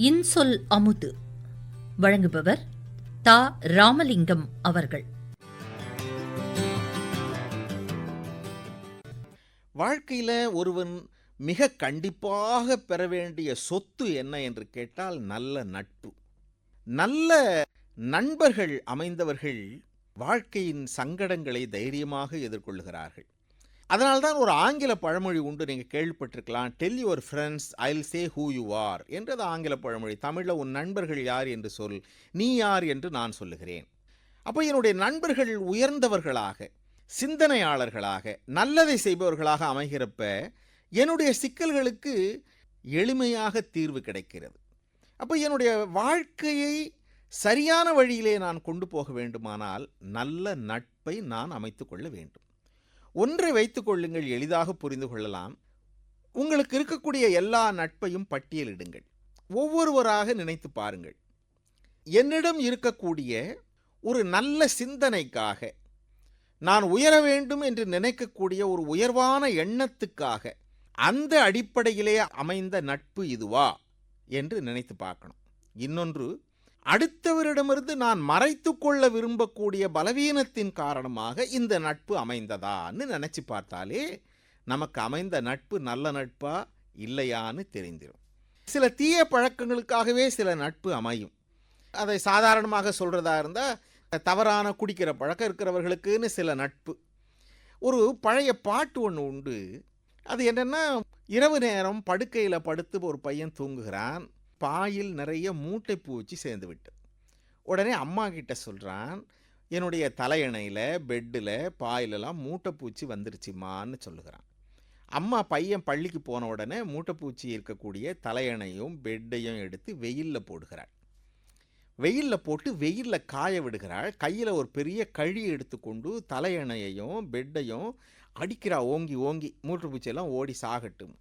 இன்சொல் அமுது. வழங்குபவர் தா. ராமலிங்கம் அவர்கள். வாழ்க்கையில ஒருவன் மிக கண்டிப்பாக பெற வேண்டிய சொத்து என்ன என்று கேட்டால் நல்ல நட்பு. நல்ல நண்பர்கள் அமைந்தவர்கள் வாழ்க்கையின் சங்கடங்களை தைரியமாக எதிர்கொள்கிறார்கள். அதனால்தான் ஒரு ஆங்கில பழமொழி உண்டு நீங்கள் கேள்விப்பட்டிருக்கலாம். Tell your friends I'll say who you are என்றது ஆங்கில பழமொழி. தமிழில் உன் நண்பர்கள் யார்? என்று சொல். நீ யார்? என்று நான் சொல்லுகிறேன். அப்போ என்னுடைய நண்பர்கள் உயர்ந்தவர்களாக சிந்தனையாளர்களாக நல்லதை செய்பவர்களாக அமைகிறப்ப என்னுடைய சிக்கல்களுக்கு எளிமையாக தீர்வு கிடைக்கிறது. அப்போ என்னுடைய வாழ்க்கையை சரியான வழியிலே நான் கொண்டு போக வேண்டுமானால் நல்ல நட்பை நான் அமைத்து கொள்ள வேண்டும். ஒன்றை வைத்துக் கொள்ளுங்கள் எளிதாக புரிந்து கொள்ளலாம். உங்களுக்கு இருக்கக்கூடிய எல்லா நட்பையும் பட்டியலிடுங்கள் ஒவ்வொருவராக நினைத்து பாருங்கள். என்னிடம் இருக்கக்கூடிய ஒரு நல்ல சிந்தனைக்காக நான் உயர வேண்டும் என்று நினைக்கக்கூடிய ஒரு உயர்வான எண்ணத்துக்காக அந்த அடிப்படையிலே அமைந்த நட்பு இதுவா? என்று நினைத்து பார்க்கணும். இன்னொன்று அடுத்தவரிடமிருந்து நான் மறைத்து கொள்ள விரும்பக்கூடிய பலவீனத்தின் காரணமாக இந்த நட்பு அமைந்ததான்னு நினச்சி பார்த்தாலே நமக்கு அமைந்த நட்பு நல்ல நட்பா இல்லையான்னு தெரிந்திடும் சில தீய பழக்கங்களுக்காகவே சில நட்பு அமையும். அதை சாதாரணமாக சொல்கிறதா இருந்தால் தவறான குடிக்கிற பழக்கம் இருக்கிறவர்களுக்குன்னு சில நட்பு. ஒரு பழைய பாட்டு ஒன்று உண்டு. அது என்னென்னா இரவு நேரம் படுக்கையில் படுத்து ஒரு பையன் தூங்குகிறான். பாயில் நிறைய மூட்டை பூச்சி சேர்ந்து விட்டு உடனே அம்மா கிட்ட சொல்கிறான் என்னுடைய தலையணையில் பெட்டில் பாயிலெல்லாம் மூட்டைப்பூச்சி வந்துருச்சுமான்னு சொல்லுகிறான். அம்மா பையன் பள்ளிக்கு போன உடனே மூட்டைப்பூச்சி இருக்கக்கூடிய தலையணையும் பெட்டையும் எடுத்து வெயிலில் போடுகிறாள். வெயிலில் போட்டு வெயிலில் காய விடுகிறாள். கையில் ஒரு பெரிய கழி எடுத்துக்கொண்டு தலையணையையும் பெட்டையும் அடிக்கிறா ஓங்கி ஓங்கி. மூட்டைப்பூச்சியெல்லாம் ஓடி சாகட்டும்.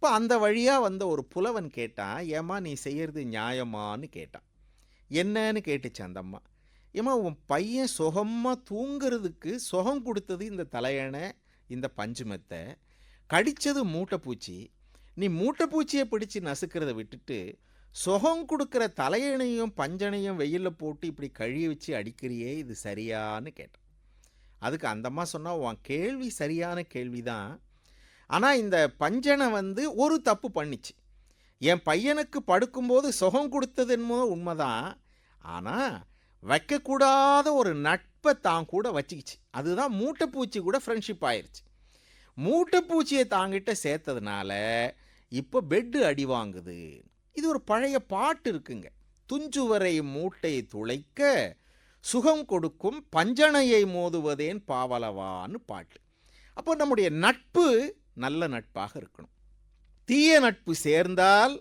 இப்போ அந்த வழியாக வந்த ஒரு புலவன் கேட்டான் ஏம்மா நீ செய்கிறது நியாயமான்னு கேட்டான். என்னன்னு கேட்டுச்சு அந்த அம்மா. ஏம்மா உன் பையன் சுகமாக தூங்குறதுக்கு சுகம் கொடுத்தது இந்த தலையணை இந்த பஞ்சுமத்தை கடித்தது மூட்டைப்பூச்சி. நீ மூட்டைப்பூச்சியை பிடிச்சு நசுக்கிறத விட்டுட்டு சுகம் கொடுக்குற தலையணையும் பஞ்சனையும் வெயிலில் போட்டு இப்படி கழுவி வச்சு அடிக்கிறியே இது சரியான்னு கேட்டான். அதுக்கு அந்தம்மா சொன்னால் உன் கேள்வி சரியான கேள்வி தான் ஆனால் இந்த பஞ்சனை வந்து ஒரு தப்பு பண்ணிச்சு. என் பையனுக்கு படுக்கும்போது சுகம் கொடுத்தது என்னமோ உண்மைதான். ஆனால் வைக்கக்கூடாத ஒரு நட்பை தான் கூட வச்சுக்கிச்சு. அதுதான் மூட்டைப்பூச்சி கூட ஃப்ரெண்ட்ஷிப் ஆயிடுச்சு மூட்டைப்பூச்சியை தாங்கிட்ட சேர்த்ததுனால இப்போ பெட்டு அடி வாங்குது. இது ஒரு பழைய பாட்டு இருக்குங்க. துஞ்சுவரை மூட்டை துளைக்க சுகம் கொடுக்கும் பஞ்சனையை மோதுவதேன் பாவலவான்னு பாட்டு. அப்போ நம்முடைய நட்பு நல்ல நட்பாக இருக்கணும். தீய நட்பு சேர்ந்தால்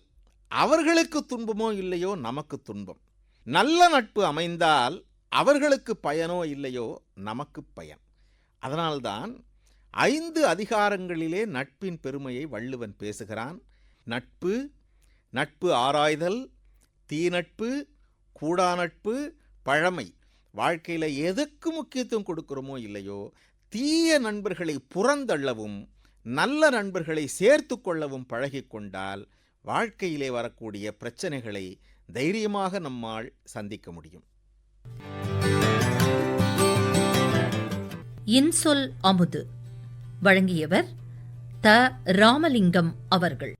அவர்களுக்கு துன்பமோ இல்லையோ நமக்கு துன்பம். நல்ல நட்பு அமைந்தால் அவர்களுக்கு பயனோ இல்லையோ நமக்கு பயன். அதனால்தான் ஐந்து அதிகாரங்களிலே நட்பின் பெருமையை வள்ளுவன் பேசுகிறான். நட்பு நட்பு ஆராய்தல் தீநட்பு கூடா நட்பு பழமை. வாழ்க்கையில் எதுக்கு முக்கியத்துவம் கொடுக்கிறோமோ இல்லையோ தீய நண்பர்களை புறந்தள்ளவும் நல்ல நண்பர்களை சேர்த்து கொள்ளவும் பழகி கொண்டால் வாழ்க்கையிலே வரக்கூடிய பிரச்சனைகளை தைரியமாக நம்மால் சந்திக்க முடியும். இன்சொல் அமுது. வழங்கியவர் த. ராமலிங்கம் அவர்கள்.